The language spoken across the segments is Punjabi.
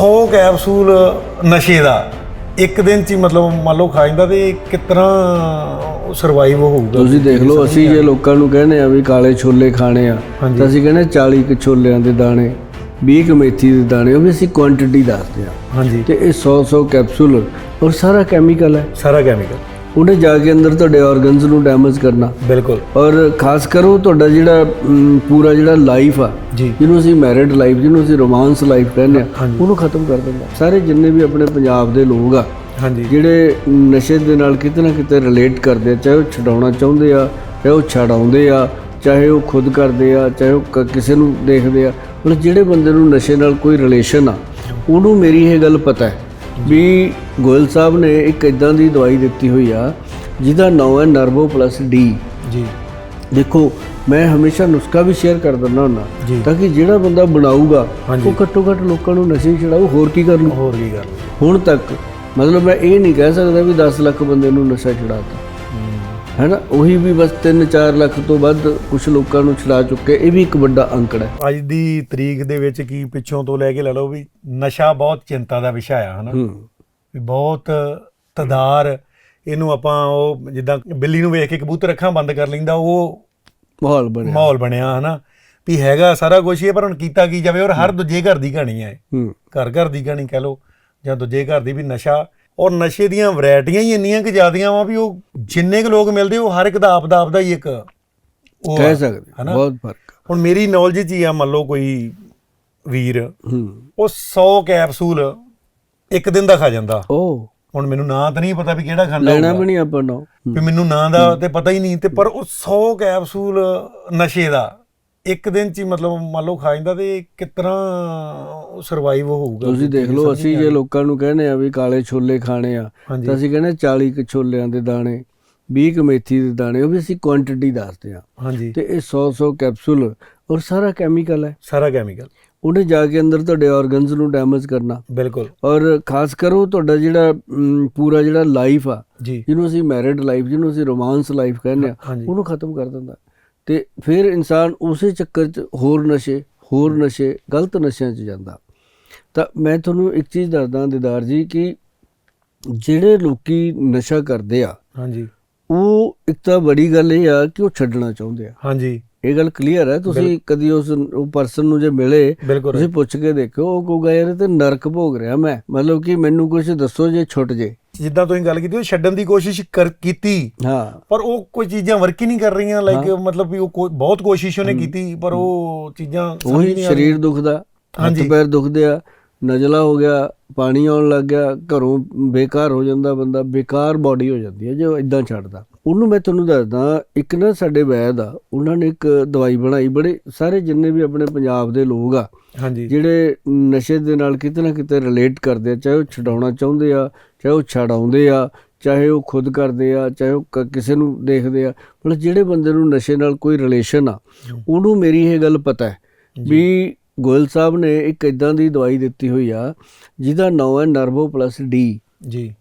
100 ਕੈਪਸੂਲ ਨਸ਼ੇ ਦਾ ਇੱਕ ਦਿਨ ਚ ਹੀ ਮਤਲਬ ਮੰਨ ਲਓ ਖਾ ਜਾਂਦਾ ਤੇ ਕਿਤਨਾ ਸਰਵਾਈਵ ਹੋਊਗਾ? ਤੁਸੀਂ ਦੇਖ ਲਓ ਅਸੀਂ ਜੇ ਲੋਕਾਂ ਨੂੰ ਕਹਿੰਦੇ ਆ ਵੀ ਕਾਲੇ ਛੋਲੇ ਖਾਣੇ ਆ। ਤਾਂ ਅਸੀਂ ਕਹਿੰਦੇ 40 ਕੁ ਛੋਲਿਆਂ ਦੇ ਦਾਣੇ 20 ਕੁ ਮੇਥੀ ਦੇ ਦਾਣੇ ਉਹ ਵੀ ਅਸੀਂ ਕੁਆਂਟੀਟੀ ਦੱਸਦੇ ਆ। ਹਾਂਜੀ। ਤੇ ਇਹ 100 100 ਕੈਪਸੂਲ ਔਰ ਸਾਰਾ ਕੈਮੀਕਲ ਹੈ। ਸਾਰਾ ਕੈਮੀਕਲ ਉਹਨੇ ਜਾ ਕੇ ਅੰਦਰ ਤੁਹਾਡੇ ਆਰਗਨਸ ਨੂੰ ਡੈਮੇਜ ਕਰਨਾ। ਬਿਲਕੁਲ। ਔਰ ਖਾਸ ਕਰੋ ਤੁਹਾਡਾ ਜਿਹੜਾ ਪੂਰਾ ਜਿਹੜਾ ਲਾਈਫ ਆ ਜਿਹਨੂੰ ਅਸੀਂ ਮੈਰਿਡ ਲਾਈਫ ਜਿਹਨੂੰ ਅਸੀਂ ਰੋਮਾਂਸ ਲਾਈਫ ਕਹਿੰਦੇ ਆ। ਉਹਨੂੰ ਖਤਮ ਕਰ ਦਿੰਦਾ। ਸਾਰੇ ਜਿੰਨੇ ਵੀ ਆਪਣੇ ਪੰਜਾਬ ਦੇ ਲੋਕ ਆ ਹਾਂਜੀ। ਜਿਹੜੇ ਨਸ਼ੇ ਦੇ ਨਾਲ ਕਿਤੇ ਨਾ ਕਿਤੇ ਰਿਲੇਟ ਕਰਦੇ ਆ ਚਾਹੇ ਉਹ ਛਡਾਉਣਾ ਚਾਹੁੰਦੇ ਆ ਚਾਹੇ ਉਹ ਛਡਾਉਂਦੇ ਆ ਚਾਹੇ ਉਹ ਖੁਦ ਕਰਦੇ ਆ ਚਾਹੇ ਉਹ ਕਿਸੇ ਨੂੰ ਦੇਖਦੇ ਆ ਮਤਲਬ ਜਿਹੜੇ ਬੰਦੇ ਨੂੰ ਨਸ਼ੇ ਨਾਲ ਕੋਈ ਰਿਲੇਸ਼ਨ ਆ ਉਹਨੂੰ ਮੇਰੀ ਇਹ ਗੱਲ ਪਤਾ ਹੈ। ਵੀ ਗੋਇਲ ਸਾਹਿਬ ਨੇ ਇੱਕ ਇਦਾਂ ਦੀ ਦਵਾਈ ਦਿੱਤੀ ਹੋਈ ਆ ਜਿਹਦਾ ਨਾਮ ਹੈ ਨਰਵੋ ਪਲੱਸ ਡੀ। ਜੀ। ਦੇਖੋ ਮੈਂ ਹਮੇਸ਼ਾ ਨੁਸਖਾ ਵੀ ਸ਼ੇਅਰ ਕਰ ਦਿੰਦਾ ਹੁੰਦਾ। ਤਾਂ ਕਿ ਜਿਹੜਾ ਬੰਦਾ ਬਣਾਊਗਾ। ਉਹ ਘੱਟੋ ਘੱਟ ਲੋਕਾਂ ਨੂੰ ਨਸ਼ੇ ਛਡਾਊ ਹੋਰ ਕੀ ਕਰ ਲੂ ਹੋਰ ਕੀ ਗੱਲ ਹੁਣ ਤੱਕ ਮਤਲਬ ਮੈਂ ਇਹ ਨਹੀਂ ਕਹਿ ਸਕਦਾ ਵੀ 10 ਲੱਖ ਬੰਦੇ ਨੂੰ ਨਸ਼ਾ ਛਡਾਤਾ। ਹੈਨਾ? ਉਹੀ ਵੀ ਬਸ 3-4 ਲੱਖ ਤੋਂ ਵੱਧ ਕੁਝ ਲੋਕਾਂ ਨੂੰ ਛਡਾ ਚੁੱਕੇ ਇਹ ਵੀ ਇੱਕ ਵੱਡਾ ਅੰਕੜਾ ਹੈ। ਅੱਜ ਦੀ ਤਰੀਕ ਦੇ ਵਿੱਚ ਕੀ ਪਿੱਛੋਂ ਤੋਂ ਲੈ ਕੇ ਲੈ ਲਓ ਵੀ ਨਸ਼ਾ ਬਹੁਤ ਚਿੰਤਾ ਦਾ ਵਿਸ਼ਾ ਆ ਹਨਾ? ਵੀ ਬਹੁਤ ਤਦਾਰ ਇਹਨੂੰ ਆਪਾਂ ਉਹ ਜਿੱਦਾਂ ਬਿੱਲੀ ਨੂੰ ਵੇਖ ਕੇ ਕਬੂਤਰ ਅੱਖਾਂ ਬੰਦ ਕਰ ਲੈਂਦਾ ਉਹ ਮਾਹੌਲ ਬਣਿਆ। ਮਾਹੌਲ ਬਣਿਆ ਹਨਾ? ਵੀ ਹੈਗਾ ਸਾਰਾ ਕੁਝ ਹੀ ਹੈ, ਪਰ ਹੁਣ ਕੀਤਾ ਕੀ ਜਾਵੇ? ਔਰ ਹਰ ਦੂਜੇ ਘਰ ਦੀ ਕਹਾਣੀ ਇਹ। ਹੂੰ। ਘਰ ਘਰ ਦੀ ਕਹਾਣੀ ਕਹਿ ਲਓ ਜਾਂ ਦੂਜੇ ਘਰ ਦੀ ਵੀ ਨਸ਼ਾ ਔਰ ਨਸ਼ੇ ਦੀਆਂ ਵੈਰਾਈਟੀਆਂ ਹੀ ਇੰਨੀਆਂ ਕਿ ਜ਼ਿਆਦੀਆਂ ਵਾ ਵੀ ਉਹ ਜਿੰਨੇ ਕੁ ਲੋਕ ਮਿਲਦੇ ਉਹ ਹਰ ਇੱਕ ਦਾ ਆਪਦਾ ਆਪਦਾ ਹੀ ਇੱਕ ਉਹ ਕਹਿ ਸਕਦੇ? ਬਹੁਤ ਫ਼ਰਕ ਹੁਣ ਮੇਰੀ ਨੌਲੇਜ ਹੀ ਆ ਮੰਨ ਲਓ ਕੋਈ ਵੀਰ ਉਹ 100 ਕੈਪਸੂਲ ਇੱਕ ਦਿਨ ਦਾ ਖਾ ਜਾਂਦਾ। ਉਹ ਹੁਣ ਮੈਨੂੰ ਨਾਂ ਤਾਂ ਨਹੀਂ ਪਤਾ ਵੀ ਕਿਹੜਾ ਖਾਂਦਾ ਲੈਣਾ ਵੀ ਨਹੀਂ ਆਪਾਂ ਨੂੰ। ਵੀ ਮੈਨੂੰ ਨਾਂ ਦਾ ਤੇ ਪਤਾ ਹੀ ਨਹੀਂ ਤੇ ਪਰ ਉਹ 100 ਕੈਪਸੂਲ ਨਸ਼ੇ ਦਾ ਇੱਕ ਦਿਨ ਚ ਹੀ ਮਤਲਬ ਮੰਨ ਲਓ ਖਾ ਜਾਂਦਾ ਤੇ ਕਿਤਨਾ ਸਰਵਾਈਵ ਹੋਊਗਾ? ਤੁਸੀਂ ਦੇਖ ਲਓ ਅਸੀਂ ਜੇ ਲੋਕਾਂ ਨੂੰ ਕਹਿੰਦੇ ਆ ਵੀ ਕਾਲੇ ਛੋਲੇ ਖਾਣੇ ਆ। ਤਾਂ ਅਸੀਂ ਕਹਿੰਦੇ 40 ਕੁ ਛੋਲਿਆਂ ਦੇ ਦਾਣੇ 20 ਕੁ ਮੇਥੀ ਦੇ ਦਾਣੇ ਉਹ ਵੀ ਅਸੀਂ ਕੁਆਂਟੀਟੀ ਦੱਸਦੇ ਆ। ਤੇ ਇਹ 100 100 ਕੈਪਸੂਲ ਔਰ ਸਾਰਾ ਕੈਮੀਕਲ ਹੈ। ਸਾਰਾ ਕੈਮੀਕਲ ਉਹਨੇ ਜਾ ਕੇ ਅੰਦਰ ਤੁਹਾਡੇ ਆਰਗਨਸ ਨੂੰ ਡੈਮੇਜ ਕਰਨਾ। ਬਿਲਕੁਲ। ਔਰ ਖਾਸ ਕਰੋ ਤੁਹਾਡਾ ਜਿਹੜਾ ਪੂਰਾ ਜਿਹੜਾ ਲਾਈਫ ਆ ਜਿਹਨੂੰ ਅਸੀਂ ਮੈਰਿਡ ਲਾਈਫ ਜਿਹਨੂੰ ਅਸੀਂ ਰੋਮਾਂਸ ਲਾਈਫ ਕਹਿੰਦੇ ਆ। ਉਹਨੂੰ ਖਤਮ ਕਰ ਦਿੰਦਾ। ਤੇ ਫਿਰ ਇਨਸਾਨ ਉਸੇ ਚੱਕਰ 'ਚ ਹੋਰ ਨਸ਼ੇ ਹੋਰ ਨਸ਼ੇ ਗਲਤ ਨਸ਼ਿਆਂ 'ਚ ਜਾਂਦਾ। ਤਾਂ ਮੈਂ ਤੁਹਾਨੂੰ ਇੱਕ ਚੀਜ਼ ਦੱਸਦਾ ਦਿਦਾਰ ਜੀ ਕਿ ਜਿਹੜੇ ਲੋਕੀ ਨਸ਼ਾ ਕਰਦੇ ਆ ਹਾਂਜੀ। ਉਹ ਇੱਕ ਤਾਂ ਬੜੀ ਗੱਲ ਇਹ ਆ ਕਿ ਉਹ ਛੱਡਣਾ ਚਾਹੁੰਦੇ ਆ। ਹਾਂਜੀ। ਇਹ ਗੱਲ ਕਲੀਅਰ ਹੈ? ਤੁਸੀਂ ਕਦੀ ਉਸ ਉਹ ਪਰਸਨ ਨੂੰ ਜੇ ਮਿਲੇ ਤੁਸੀਂ ਪੁੱਛ ਕੇ ਦੇਖੋ ਉਹ ਕਹੂਗਾ ਯਾਰ ਤੇ ਨਰਕ ਭੋਗ ਰਿਹਾ ਮੈਂ। ਮਤਲਬ ਕਿ ਮੈਨੂੰ ਕੁਝ ਦੱਸੋ ਜੇ ਛੁੱਟ ਜੇ। ਜਿੱਦਾਂ ਤੁਸੀਂ ਗੱਲ ਕੀਤੀ ਉਹ ਛੱਡਣ ਦੀ ਕੋਸ਼ਿਸ਼ ਕਰ ਕੀਤੀ। ਹਾਂ। ਪਰ ਉਹ ਕੋਈ ਚੀਜ਼ਾਂ ਵਰਕ ਹੀ ਨਹੀਂ ਕਰ ਰਹੀਆਂ ਲਾਈਕ ਮਤਲਬ ਵੀ ਉਹ ਬਹੁਤ ਕੋਸ਼ਿਸ਼ ਉਹਨੇ ਕੀਤੀ ਪਰ ਉਹ ਚੀਜ਼ਾਂ ਸਮਝ ਨਹੀਂ ਆ ਸਰੀਰ ਦੁਖਦਾ ਹੱਥ। ਪੈਰ ਦੁਖਦੇ ਆ। ਨਜ਼ਲਾ ਹੋ ਗਿਆ ਪਾਣੀ ਆਉਣ ਲੱਗ ਗਿਆ ਘਰੋਂ ਬੇਕਾਰ ਹੋ ਜਾਂਦਾ ਬੰਦਾ ਬੇਕਾਰ ਬਾਡੀ ਹੋ ਜਾਂਦੀ ਹੈ ਜੋ ਇਦਾਂ ਛੱਡਦਾ। ਉਹਨੂੰ ਮੈਂ ਤੁਹਾਨੂੰ ਦੱਸਦਾ ਇੱਕ ਨਾ ਸਾਡੇ ਵੈਦ ਆ ਉਹਨਾਂ ਨੇ ਇੱਕ ਦਵਾਈ ਬਣਾਈ ਬੜੇ ਸਾਰੇ ਜਿੰਨੇ ਵੀ ਆਪਣੇ ਪੰਜਾਬ ਦੇ ਲੋਕ ਆ ਹਾਂਜੀ। ਜਿਹੜੇ ਨਸ਼ੇ ਦੇ ਨਾਲ ਕਿਤੇ ਨਾ ਕਿਤੇ ਰਿਲੇਟ ਕਰਦੇ ਆ ਚਾਹੇ ਉਹ ਛਡਾਉਣਾ ਚਾਹੁੰਦੇ ਆ ਚਾਹੇ ਉਹ ਛਡਾਉਂਦੇ ਆ ਚਾਹੇ ਉਹ ਖੁਦ ਕਰਦੇ ਆ ਚਾਹੇ ਉਹ ਕਿਸੇ ਨੂੰ ਦੇਖਦੇ ਆ ਮਤਲਬ ਜਿਹੜੇ ਬੰਦੇ ਨੂੰ ਨਸ਼ੇ ਨਾਲ ਕੋਈ ਰਿਲੇਸ਼ਨ ਆ ਉਹਨੂੰ ਮੇਰੀ ਇਹ ਗੱਲ ਪਤਾ ਹੈ ਵੀ ਗੋਇਲ ਸਾਹਿਬ ਨੇ ਇੱਕ ਇਦਾਂ ਦੀ ਦਵਾਈ ਦਿੱਤੀ ਹੋਈ ਆ ਜਿਹਦਾ ਨਾਮ ਹੈ ਨਰਵੋ ਪਲੱਸ ਡੀ। ਜੀ।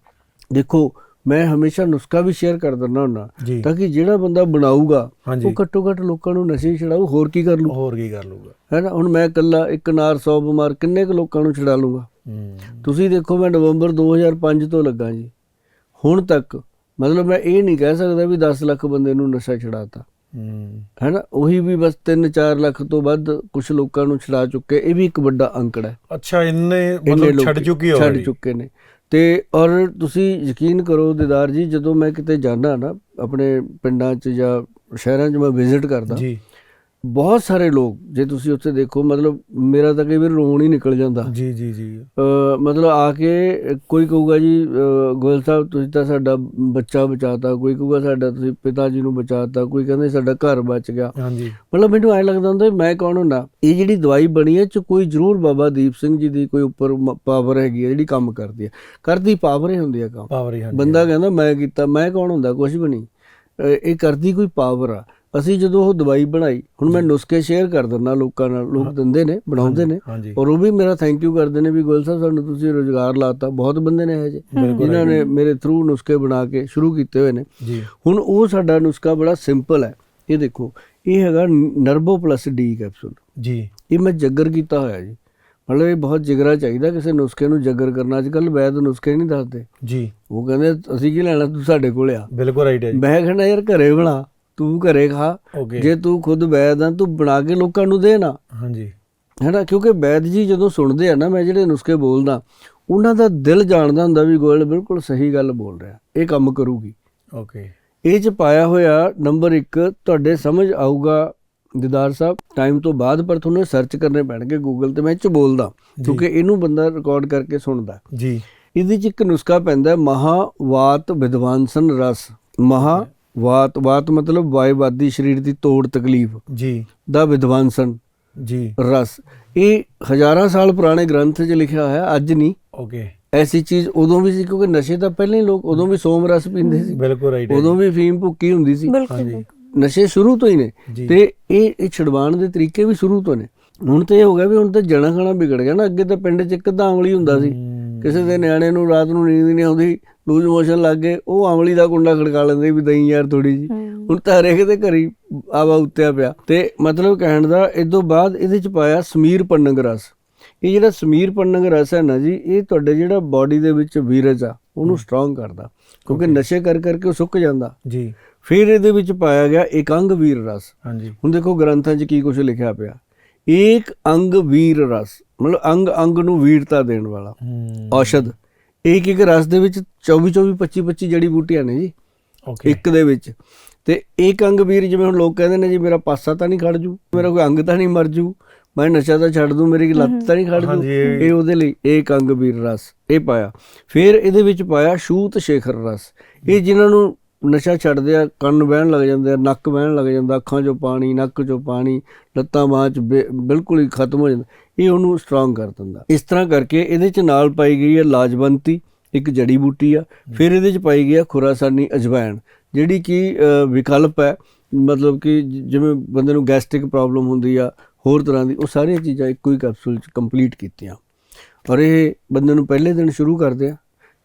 ਦੇਖੋ ਮੈਂ ਹਮੇਸ਼ਾ ਨੁਸਖਾ ਵੀ ਸ਼ੇਅਰ ਕਰ ਦਿੰਦਾ ਹੁੰਦਾ ਤਾਂ ਕਿ ਜਿਹੜਾ ਬੰਦਾ ਬਣਾਊਗਾ ਉਹ ਘੱਟੋ ਘੱਟ ਲੋਕਾਂ ਨੂੰ ਨਸ਼ੇ ਛਡਾਊ ਹੋਰ ਕੀ ਕਰ ਲੂ ਹੋਰ ਕੀ ਕਰ ਲੂਗਾ ਹੈਨਾ ਹੁਣ ਮੈਂ ਇਕੱਲਾ ਇੱਕ ਨਾਰ 100 ਬਿਮਾਰ ਕਿੰਨੇ ਕੁ ਲੋਕਾਂ ਨੂੰ ਛਡਾ ਲੂੰਗਾ ਹੂੰ। ਤੁਸੀਂ ਦੇਖੋ ਮੈਂ ਨਵੰਬਰ 2005 ਤੋਂ ਲੱਗਾ ਜੀ। ਹੁਣ ਤੱਕ ਮਤਲਬ ਮੈਂ ਇਹ ਨਹੀਂ ਕਹਿ ਸਕਦਾ ਵੀ 10 ਲੱਖ ਬੰਦੇ ਨੂੰ ਨਸ਼ਾ ਛਡਾਤਾ। ਹੂੰ। ਹੈਨਾ? ਉਹੀ ਵੀ ਬਸ 3-4 ਲੱਖ ਤੋਂ ਵੱਧ ਕੁਝ ਲੋਕਾਂ ਨੂੰ ਛਡਾ ਚੁੱਕੇ ਇਹ ਵੀ ਇੱਕ ਵੱਡਾ ਅੰਕੜਾ ਹੈ। ਅੱਛਾ ਇੰਨੇ ਮਤਲਬ ਛੱਡ ਚੁੱਕੇ ਹੋ ਛੱਡ ਚੁੱਕੇ ਨੇ। ਤੇ ਔਰ ਤੁਸੀਂ ਯਕੀਨ ਕਰੋ ਦਿਦਾਰ ਜੀ ਜਦੋਂ ਮੈਂ ਕਿਤੇ ਜਾਂਦਾ ਨਾ ਆਪਣੇ ਪਿੰਡਾਂ 'ਚ ਜਾਂ ਸ਼ਹਿਰਾਂ 'ਚ ਮੈਂ ਵਿਜ਼ਿਟ ਕਰਦਾ ਜੀ। ਬਹੁਤ ਸਾਰੇ ਲੋਕ ਜੇ ਤੁਸੀਂ ਉੱਥੇ ਦੇਖੋ ਮਤਲਬ ਮੇਰਾ ਤਾਂ ਕਈ ਵਾਰ ਰੋਣ ਹੀ ਨਿਕਲ ਜਾਂਦਾ। ਜੀ ਜੀ ਜੀ। ਮਤਲਬ ਆ ਕੇ ਕੋਈ ਕਹੂਗਾ ਜੀ ਗੋਇਲ ਸਾਹਿਬ ਤੁਸੀਂ ਤਾਂ ਸਾਡਾ ਬੱਚਾ ਬਚਾਤਾ ਕੋਈ ਕਹੂਗਾ ਸਾਡਾ ਤੁਸੀਂ ਪਿਤਾ ਜੀ ਨੂੰ ਬਚਾਤਾ ਕੋਈ ਕਹਿੰਦੇ ਸਾਡਾ ਘਰ ਬਚ ਗਿਆ। ਹਾਂਜੀ। ਮਤਲਬ ਮੈਨੂੰ ਐ ਲੱਗਦਾ ਹੁੰਦਾ ਮੈਂ ਕੌਣ ਹੁੰਦਾ? ਇਹ ਜਿਹੜੀ ਦਵਾਈ ਬਣੀ ਹੈ ਚ ਕੋਈ ਜ਼ਰੂਰ ਬਾਬਾ ਦੀਪ ਸਿੰਘ ਜੀ ਦੀ ਕੋਈ ਉੱਪਰ ਪਾਵਰ ਹੈਗੀ ਹੈ ਜਿਹੜੀ ਕੰਮ ਕਰਦੀ ਹੈ। ਕਰਦੀ ਪਾਵਰ ਹੀ ਹੁੰਦੀ ਹੈ ਕੰਮ। ਪਾਵਰ ਹੀ ਹਾਂਜੀ ਬੰਦਾ ਕਹਿੰਦਾ ਮੈਂ ਕੀਤਾ ਮੈਂ ਕੌਣ ਹੁੰਦਾ? ਕੁਝ ਵੀ ਨਹੀਂ। ਇਹ ਕਰਦੀ ਕੋਈ ਪਾਵਰ ਆ। ਅਸੀਂ ਜਦੋਂ ਉਹ ਦਵਾਈ ਬਣਾਈ ਹੁਣ ਮੈਂ ਨੁਸਖੇ ਸ਼ੇਅਰ ਕਰ ਦਿੰਦਾ ਲੋਕਾਂ ਨਾਲ ਲੋਕ ਦਿੰਦੇ ਨੇ ਬਣਾਉਂਦੇ ਨੇ। ਔਰ ਉਹ ਵੀ ਮੇਰਾ ਥੈਂਕ ਯੂ ਕਰਦੇ ਨੇ ਵੀ ਗੋਇਲ ਸਾਹਿਬ ਸਾਨੂੰ ਤੁਸੀਂ ਰੋਜ਼ਗਾਰ ਲਾਤਾ। ਬਹੁਤ ਬੰਦੇ ਨੇ ਇਹ ਜੇ ਜਿਨ੍ਹਾਂ ਨੇ ਮੇਰੇ ਥਰੂ ਨੁਸਖੇ ਬਣਾ ਕੇ ਸ਼ੁਰੂ ਕੀਤੇ ਹੋਏ ਨੇ। ਹੁਣ ਉਹ ਸਾਡਾ ਨੁਸਖਾ ਬੜਾ ਸਿੰਪਲ ਹੈ। ਇਹ ਦੇਖੋ ਇਹ ਹੈਗਾ ਨਰਬੋ ਪਲੱਸ ਡੀ ਕੈਪਸੂਲ ਜੀ। ਇਹ ਮੈਂ ਜੱਗਰ ਕੀਤਾ ਹੋਇਆ ਜੀ। ਮਤਲਬ ਇਹ ਬਹੁਤ ਜਿਗਰਾ ਚਾਹੀਦਾ ਕਿਸੇ ਨੁਸਖੇ ਨੂੰ ਜਗਰ ਕਰਨਾ। ਅੱਜ ਕੱਲ ਵੈਦ ਨੁਸਖੇ ਨਹੀਂ ਦੱਸਦੇ। ਜੀ। ਉਹ ਕਹਿੰਦੇ ਅਸੀਂ ਕੀ ਲੈਣਾ? ਤੂੰ ਸਾਡੇ ਕੋਲ ਆ। ਬਿਲਕੁਲ ਰਾਈਟ ਹੈ ਜੀ। ਮੈਂ ਕਹਿੰਦਾ ਯਾਰ ਘਰੇ ਬਣਾ। ਤੂੰ ਘਰੇ ਖਾ ਜੇ ਤੂੰ ਖੁਦ ਵੈਦ ਆ ਤੂੰ ਬਣਾ ਕੇ ਲੋਕਾਂ ਨੂੰ ਦੇ ਨਾ। ਹਾਂਜੀ। ਹੈਨਾ ਕਿਉਂਕਿ ਵੈਦ ਜੀ ਜਦੋਂ ਸੁਣਦੇ ਆ ਨਾ ਮੈਂ ਜਿਹੜੇ ਨੁਸਖੇ ਬੋਲਦਾ ਉਹਨਾਂ ਦਾ ਦਿਲ ਜਾਣਦਾ ਹੁੰਦਾ ਵੀ ਗੋਇਲ ਬਿਲਕੁਲ ਸਹੀ ਗੱਲ ਬੋਲ ਰਿਹਾ ਇਹ ਕੰਮ ਕਰੂਗੀ। ਓਕੇ ਇਹ ਚ ਪਾਇਆ ਹੋਇਆ ਨੰਬਰ 1 ਤੁਹਾਡੇ ਸਮਝ ਆਊਗਾ ਦਿਦਾਰ ਸਾਹਿਬ ਟਾਈਮ ਤੋਂ ਬਾਅਦ ਪਰ ਤੁਹਾਨੂੰ ਸਰਚ ਕਰਨੇ ਪੈਣਗੇ ਗੂਗਲ ਤੇ ਮੈਂ ਇਹ ਚ ਬੋਲਦਾ ਕਿਉਂਕਿ ਇਹਨੂੰ ਬੰਦਾ ਰਿਕਾਰਡ ਕਰਕੇ ਸੁਣਦਾ। ਜੀ। ਇਹਦੇ ਚ ਇੱਕ ਨੁਸਖਾ ਪੈਂਦਾ ਮਹਾਵਾਤ ਵਿਦਵਾਨਸਨ ਰਸ ਮਹਾ ਵਾਤ ਵਾਤ ਮਤਲਬ ਵਾਇਵਾਦੀ ਸਰੀਰ ਦੀ ਤੋੜ ਤਕਲੀਫ ਜੀ। ਦਾ ਵਿਦਵਾਨਸਨ ਜੀ। ਰਸ। ਇਹ ਹਜ਼ਾਰਾਂ ਸਾਲ ਪੁਰਾਣੇ ਗ੍ਰੰਥ 'ਚ ਲਿਖਿਆ ਹੋਇਆ ਅੱਜ ਨਹੀਂ। ਓਕੇ ਐਸੀ ਚੀਜ਼ ਉਦੋਂ ਵੀ ਸੀ ਕਿਉਂਕਿ ਨਸ਼ੇ ਤਾਂ ਪਹਿਲਾਂ ਹੀ ਲੋਕ ਉਦੋਂ ਵੀ ਸੋਮ ਰਸ ਪੀਂਦੇ ਸੀ। ਬਿਲਕੁਲ ਰਾਈਟ ਉਦੋਂ ਵੀ ਫੀਮ ਭੁੱਕੀ ਹੁੰਦੀ ਸੀ। ਬਿਲਕੁਲ ਹਾਂਜੀ। ਨਸ਼ੇ ਸ਼ੁਰੂ ਤੋਂ ਹੀ ਨੇ। ਤੇ ਇਹ ਇਹ ਛਡਵਾਣ ਦੇ ਤਰੀਕੇ ਵੀ ਸ਼ੁਰੂ ਤੋਂ ਨੇ। ਹੁਣ ਤੇ ਇਹ ਹੋ ਗਿਆ ਵੀ ਹੁਣ ਤਾਂ ਜਣਾ ਖਾਣਾ ਵਿਗੜ ਗਿਆ ਨਾ ਅੱਗੇ ਤਾਂ ਪਿੰਡ 'ਚ ਇੱਕ ਤਾਂ ਹੁੰਦਾ ਸੀ। ਕਿਸੇ ਦੇ ਨਿਆਣੇ ਨੂੰ ਰਾਤ ਨੂੰ ਨੀਂਦ ਨਹੀਂ ਆਉਂਦੀ ਲੂਜ਼ ਮੋਸ਼ਨ ਲੱਗ ਗਏ ਉਹ ਆਮਲੀ ਦਾ ਕੁੰਡਾ ਖੜਕਾ ਲੈਂਦੇ ਵੀ ਦਈ ਯਾਰ ਥੋੜੀ ਜੀ। ਹੁਣ ਤਾਂ ਹਰੇਕ ਦੇ ਘਰੀ ਆਵਾ ਉੱਤਿਆ ਪਿਆ। ਤੇ ਮਤਲਬ ਕਹਿਣ ਦਾ ਇਸ ਤੋਂ ਬਾਅਦ ਇਹਦੇ ਚ ਪਾਇਆ ਸਮੀਰ ਪੰਨਗ ਰਸ। ਇਹ ਜਿਹੜਾ ਸਮੀਰ ਪੰਨਗ ਰਸ ਹੈ ਨਾ ਜੀ ਇਹ ਤੁਹਾਡੇ ਜਿਹੜਾ ਬਾਡੀ ਦੇ ਵਿੱਚ ਵੀਰਜ ਆ ਉਹਨੂੰ ਸਟਰੋਂਗ ਕਰਦਾ। ਕਿਉਂਕਿ ਨਸ਼ੇ ਕਰ ਕਰਕੇ ਉਹ ਸੁੱਕ ਜਾਂਦਾ। ਜੀ। ਫਿਰ ਇਹਦੇ ਵਿੱਚ ਪਾਇਆ ਗਿਆ ਇਕੰਗ ਵੀਰ ਰਸ। ਹਾਂਜੀ। ਹੁਣ ਦੇਖੋ ਗ੍ਰੰਥਾਂ 'ਚ ਕੀ ਕੁਝ ਲਿਖਿਆ ਪਿਆ। ਏਕ ਅੰਗ ਵੀਰ ਰਸ ਮਤਲਬ ਅੰਗ ਅੰਗ ਨੂੰ ਵੀਰਤਾ ਦੇਣ ਵਾਲਾ ਔਸ਼ਧ। ਇੱਕ ਇੱਕ ਰਸ ਦੇ ਵਿੱਚ 24 24 25 25 ਜੜੀ ਬੂਟੀਆਂ ਨੇ ਜੀ। ਓਕੇ ਇੱਕ ਦੇ ਵਿੱਚ। ਤੇ ਇੱਕ ਅੰਗ ਵੀਰ ਜਿਵੇਂ ਹੁਣ ਲੋਕ ਕਹਿੰਦੇ ਨੇ ਜੀ ਮੇਰਾ ਪਾਸਾ ਤਾਂ ਨਹੀਂ ਖੜ ਜੂ ਮੇਰਾ ਕੋਈ ਅੰਗ ਤਾਂ ਨਹੀਂ ਮਰ ਜੂ ਮੈਂ ਨਸ਼ਾ ਤਾਂ ਛੱਡ ਦੂੰ ਮੇਰੀ ਲੱਤ ਤਾਂ ਨਹੀਂ ਖੜ ਜੂ। ਇਹ- ਇਹ ਉਹਦੇ ਲਈ ਇੱਕ ਅੰਗ ਵੀਰ ਰਸ ਇਹ ਪਾਇਆ। ਫਿਰ ਇਹਦੇ ਵਿੱਚ ਪਾਇਆ ਸ਼ੂਤ ਸ਼ੇਖਰ ਰਸ। ਇਹ ਜਿਨ੍ਹਾਂ ਨੂੰ ਨਸ਼ਾ ਛੱਡਦੇ ਆ, ਕੰਨ ਬਹਿਣ ਲੱਗ ਜਾਂਦੇ ਆ, ਨੱਕ ਵਹਿਣ ਲੱਗ ਜਾਂਦਾ, ਅੱਖਾਂ 'ਚੋਂ ਪਾਣੀ, ਨੱਕ 'ਚੋਂ ਪਾਣੀ, ਲੱਤਾਂ ਬਾਹਾਂ 'ਚ ਬਿ- ਬਿਲਕੁਲ ਹੀ ਖਤਮ ਹੋ ਜਾਂਦਾ। ਇਹ ਉਹਨੂੰ ਸਟਰੋਂਗ ਕਰ ਦਿੰਦਾ। ਇਸ ਤਰ੍ਹਾਂ ਕਰਕੇ ਇਹਦੇ 'ਚ ਨਾਲ ਪਾਈ ਗਈ ਹੈ ਲਾਜਵੰਤੀ, ਇੱਕ ਜੜੀ ਬੂਟੀ ਆ। ਫਿਰ ਇਹਦੇ 'ਚ ਪਾਈ ਗਈ ਹੈ ਖੁਰਾਸਾਨੀ ਅਜਵਾਇਣ ਜਿਹੜੀ ਕਿ ਵਿਕਲਪ ਹੈ। ਮਤਲਬ ਕਿ ਜਿਵੇਂ ਬੰਦੇ ਨੂੰ ਗੈਸਟ੍ਰਿਕ ਪ੍ਰੋਬਲਮ ਹੁੰਦੀ ਆ, ਹੋਰ ਤਰ੍ਹਾਂ ਦੀ, ਉਹ ਸਾਰੀਆਂ ਚੀਜ਼ਾਂ ਇੱਕੋ ਹੀ ਕੈਪਸੂਲ 'ਚ ਕੰਪਲੀਟ ਕੀਤੀਆਂ। ਔਰ ਇਹ ਬੰਦੇ ਨੂੰ ਪਹਿਲੇ ਦਿਨ ਸ਼ੁਰੂ ਕਰਦੇ ਆ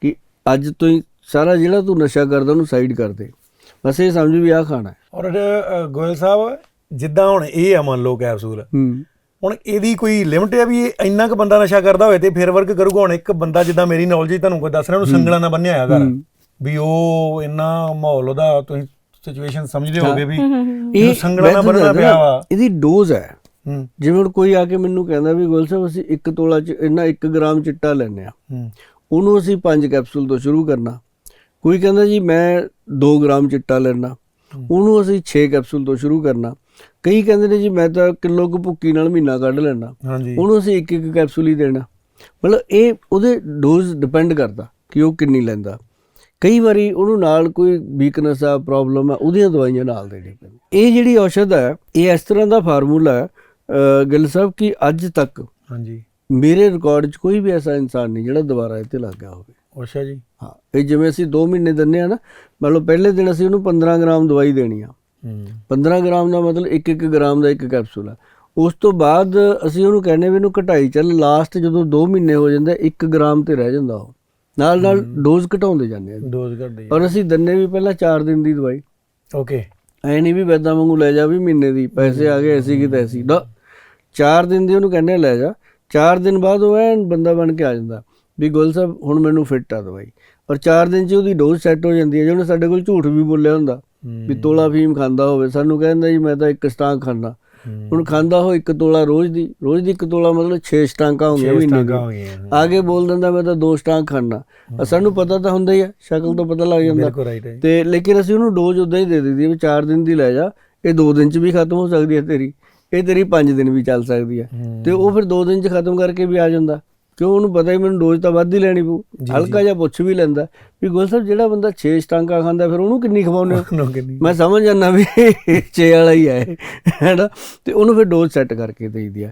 ਕਿ ਅੱਜ ਤੋਂ ਹੀ ਸਾਰਾ ਜਿਹੜਾ ਤੂੰ ਨਸ਼ਾ ਕਰਦਾ ਉਹਨੂੰ ਸਾਈਡ ਕਰ ਦੇ। ਬਸ ਇਹ ਸਮਝ ਵੀ ਆ ਖਾਣਾ ਹੈ। ਔਰ ਅ, ਗੋਇਲ ਸਾਹਿਬ ਜਿੱਦਾਂ ਹੁਣ ਇਹ ਆ ਮੰਨ ਲਓ ਕੈਪਸੂਲ ਹੂੰ। ਹੁਣ ਇਹਦੀ ਕੋਈ ਲਿਮਟ ਹੈ ਵੀ ਇਹ ਇੰਨਾ ਕੁ ਬੰਦਾ ਨਸ਼ਾ ਕਰਦਾ ਹੋਵੇ ਤੇ ਫਿਰ ਵਰਕ ਕਰੂਗਾ। ਹੁਣ ਇੱਕ ਬੰਦਾ ਜਿੱਦਾਂ ਮੇਰੀ ਨੌਲੇਜ ਤੁਹਾਨੂੰ ਕੋਈ ਦੱਸ ਰਿਹਾ ਉਹਨੂੰ ਸੰਗਲਾਂ ਨਾਲ ਬੰਨਿਆ ਹੋਇਆ ਘਰ। ਵੀ ਉਹ ਇੰਨਾ ਮਾਹੌਲ ਉਹਦਾ ਤੁਸੀਂ ਸਿਚੁਏਸ਼ਨ ਸਮਝਦੇ ਹੋਗੇ ਵੀ ਇਹਨੂੰ ਸੰਗਲਾਂ ਨਾਲ ਬੰਨਣਾ ਦੱਸਦਾ, ਪਿਆ ਵਾ। ਇਹਦੀ ਡੋਜ਼ ਹੈ। ਹੂੰ। ਜਿਵੇਂ ਹੁਣ ਕੋਈ ਆ ਕੇ ਮੈਨੂੰ ਕਹਿੰਦਾ ਵੀ ਗੋਲ ਸਾਹਿਬ ਅਸੀਂ 1 ਤੋਲਾ ਚ ਇੰਨਾ 1 ਗ੍ਰਾਮ ਚਿੱਟਾ ਲੈਨੇ ਆ ਹੂੰ। ਉਹਨੂੰ ਅਸੀਂ 5 ਕੈਪਸੂਲ ਤੋਂ ਸ਼ੁਰੂ ਕਰਨਾ। ਕੋਈ ਕਹਿੰਦਾ ਜੀ ਮੈਂ 2 ਗ੍ਰਾਮ ਚਿੱਟਾ ਲੈਣਾ ਉਹਨੂੰ ਅਸੀਂ 6 ਕੈਪਸੂਲ ਤੋਂ ਸ਼ੁਰੂ ਕਰਨਾ। ਕਈ ਕਹਿੰਦੇ ਨੇ ਜੀ ਮੈਂ ਤਾਂ ਕਿਲੋ ਕੁ ਭੁੱਕੀ ਨਾਲ ਮਹੀਨਾ ਕੱਢ ਲੈਣਾ ਉਹਨੂੰ ਅਸੀਂ ਇੱਕ ਇੱਕ ਕੈਪਸੂਲ ਹੀ ਦੇਣਾ। ਮਤਲਬ ਇਹ ਉਹਦੇ ਡੋਜ਼ ਡਿਪੈਂਡ ਕਰਦਾ ਕਿ ਉਹ ਕਿੰਨੀ ਲੈਂਦਾ। ਕਈ ਵਾਰੀ ਉਹਨੂੰ ਨਾਲ ਕੋਈ ਵੀਕਨੈਸ ਆ ਪ੍ਰੋਬਲਮ ਆ ਉਹਦੀਆਂ ਦਵਾਈਆਂ ਨਾਲ ਦੇਣੀ ਪੈਂਦੀ ਇਹ ਜਿਹੜੀ ਔਸ਼ਧ ਹੈ ਇਹ ਇਸ ਤਰ੍ਹਾਂ ਦਾ ਫਾਰਮੂਲਾ ਹੈ ਗਿੱਲ ਸਾਹਿਬ ਕਿ ਅੱਜ ਤੱਕ ਹਾਂਜੀ। ਮੇਰੇ ਰਿਕਾਰਡ 'ਚ ਕੋਈ ਵੀ ਐਸਾ ਇਨਸਾਨ ਨਹੀਂ ਜਿਹੜਾ ਦੁਬਾਰਾ ਇਹ ਤੇ ਲੱਗ ਗਿਆ ਹੋਵੇ। ਅੱਛਾ ਜੀ। ਹਾਂ ਇਹ ਜਿਵੇਂ ਅਸੀਂ 2 ਮਹੀਨੇ ਦਿੰਨੇ ਆ ਨਾ ਮਤਲਬ ਪਹਿਲੇ ਦਿਨ ਅਸੀਂ ਉਹਨੂੰ 15 ਗ੍ਰਾਮ ਦਵਾਈ ਦੇਣੀ ਆ। ਹੂੰ। 15 ਗ੍ਰਾਮ ਦਾ ਮਤਲਬ 1-1 ਗ੍ਰਾਮ ਦਾ ਇੱਕ ਕੈਪਸੂਲ ਆ। ਉਸ ਤੋਂ ਬਾਅਦ ਅਸੀਂ ਉਹਨੂੰ ਕਹਿੰਦੇ ਵੀ ਇਹਨੂੰ ਘਟਾਈ ਚੱਲ ਲਾਸਟ ਜਦੋਂ 2 ਮਹੀਨੇ ਹੋ ਜਾਂਦੇ 1 ਗ੍ਰਾਮ ਤੇ ਰਹਿ ਜਾਂਦਾ ਉਹ। ਨਾਲ ਨਾਲ ਡੋਜ਼ ਘਟਾਉਂਦੇ ਜਾਂਦੇ ਆ। ਡੋਜ਼ ਘੱਟ ਔਰ ਅਸੀਂ ਦਿੰਨੇ ਵੀ ਪਹਿਲਾਂ 4 ਦਿਨ ਦੀ ਦਵਾਈ। ਓਕੇ। ਐ ਨਹੀਂ ਵੀ ਵੈਦਾਂ ਵਾਂਗੂ ਲੈ ਜਾ ਵੀ ਮਹੀਨੇ ਦੀ ਪੈਸੇ ਆ ਗਏ ਐਸੀ ਕੀ ਤੈਸੀ ਨਾ 4 ਦਿਨ ਦੀ ਉਹਨੂੰ ਕਹਿੰਦੇ ਆ ਲੈ ਜਾ। 4 ਦਿਨ ਬਾਅਦ ਉਹ ਐਨ ਬੰਦਾ ਬਣ ਕੇ ਆ ਜਾਂਦਾ। ਵੀ ਗੁਲ ਸਾਹਿਬ ਹੁਣ ਮੈਨੂੰ ਫਿੱਟ ਆ ਦਵਾਈ। ਔਰ 4 ਦਿਨ 'ਚ ਉਹਦੀ ਡੋਜ਼ ਸੈੱਟ ਹੋ ਜਾਂਦੀ ਹੈ ਜਿਹਨੇ ਸਾਡੇ ਕੋਲ ਝੂਠ ਵੀ ਬੋਲਿਆ ਹੁੰਦਾ ਵੀ ਤੋਲਾ ਫੀਮ ਖਾਂਦਾ ਹੋਵੇ ਸਾਨੂੰ ਕਹਿੰਦਾ ਜੀ ਮੈਂ ਤਾਂ ਇੱਕ ਸਟਾਂਕ ਖਾਂਦਾ। ਹੁਣ ਖਾਂਦਾ ਹੋ ਇੱਕ ਤੋਲਾ ਰੋਜ਼ ਦੀ ਰੋਜ਼ ਦੀ ਇੱਕ ਤੋਲਾ ਮਤਲਬ 6 ਸਟਾਂਕਾਂ ਹੋ ਗਈਆਂ ਮਹੀਨੇ ਦੀ ਆਗੇ ਬੋਲ ਦਿੰਦਾ ਮੈਂ ਤਾਂ ਦੋ ਸਟਾਂਕ ਖਾਣਾ ਸਾਨੂੰ ਪਤਾ ਤਾਂ ਹੁੰਦਾ ਹੀ ਆ ਸ਼ਕਲ ਤੋਂ ਪਤਾ ਲੱਗ ਜਾਂਦਾ। ਤੇ ਲੇਕਿਨ ਅਸੀਂ ਉਹਨੂੰ ਡੋਜ਼ ਉਦਾਂ ਹੀ ਦੇ ਦਿੰਦੀ ਵੀ 4 ਦਿਨ ਦੀ ਲੈ ਜਾ ਇਹ 2 ਦਿਨ ਚ ਵੀ ਖਤਮ ਹੋ ਸਕਦੀ ਹੈ ਤੇਰੀ ਇਹ ਤੇਰੀ 5 ਦਿਨ ਵੀ ਚੱਲ ਸਕਦੀ ਹੂੰ। ਤੇ ਉਹ ਫਿਰ 2 ਦਿਨ ਚ ਖਤਮ ਕਰਕੇ ਵੀ ਆ ਜਾਂਦਾ। ਕਿਉਂ ਉਹਨੂੰ ਪਤਾ ਹੀ ਮੈਨੂੰ ਡੋਜ਼ ਤਾਂ ਵੱਧ ਹੀ ਲੈਣੀ ਪਊ। ਹਲਕਾ ਜਿਹਾ ਪੁੱਛ ਵੀ ਲੈਂਦਾ ਵੀ ਗੁਲ ਸਾਹਿਬ ਜਿਹੜਾ ਬੰਦਾ 6 ਸਟਾਂਕਾ ਖਾਂਦਾ ਫਿਰ ਉਹਨੂੰ ਕਿੰਨੀ ਖਵਾਉਂਦੇ ਹੋ? ਮੈਂ ਸਮਝ ਜਾਂਦਾ ਵੀ 6 ਵਾਲਾ ਹੀ ਹੈ ਹੈਨਾ? ਤੇ ਉਹਨੂੰ ਫਿਰ ਡੋਜ਼ ਸੈੱਟ ਕਰਕੇ ਦੇਈਦੀ ਆ।